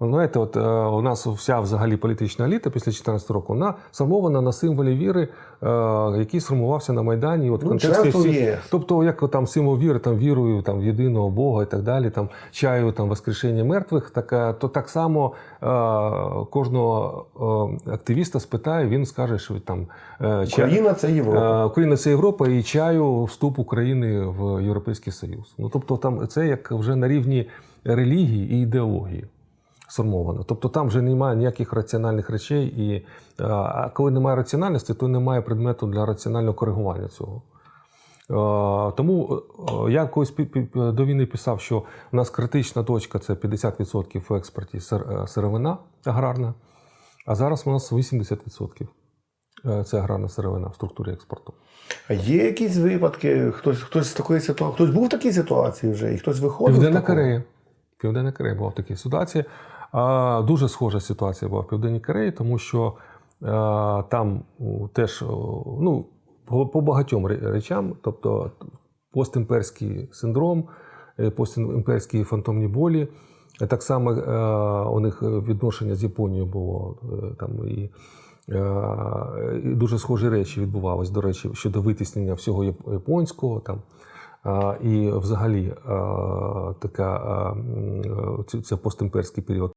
Ви Знаєте, от е, у нас вся взагалі політична еліта після 14 року вона сформована на символі віри, е, який сформувався на Майдані. От в Ну, контексті членство в. Тобто, як там символ віри, там вірую там, в єдиного Бога і так далі, там чаю там воскрешення мертвих, так, е, то так само е, кожного е, активіста спитає, він скаже, що там е, ча- Україна це Європа. Е, Україна це Європа і чаю вступ України в Європейський Союз. Ну тобто, там це як вже на рівні релігії і ідеології сформовано. Тобто там вже немає ніяких раціональних речей, і е, а коли немає раціональності, то немає предмету для раціонального коригування цього. Е, Тому е, я колись до війни писав, що у нас критична точка це 50% в експорті е, сировина аграрна, а зараз у нас 80% е, це аграрна сировина в структурі експорту. А є якісь випадки? Хтось хтось з такої ситуації, хтось був в такій ситуації вже, і хтось виходив. Південна? Корея. Південна Корея була в такій ситуації. Дуже схожа ситуація була в Південній Кореї, тому що там теж ну, по, багатьом речам, тобто постімперський синдром, е, постімперські фантомні болі. Е, Так само е, у них відношення з Японією було е, там е, і Дуже схожі речі відбувалися, до речі, щодо витіснення всього японського там. І взагалі така ця це- це постімперський період.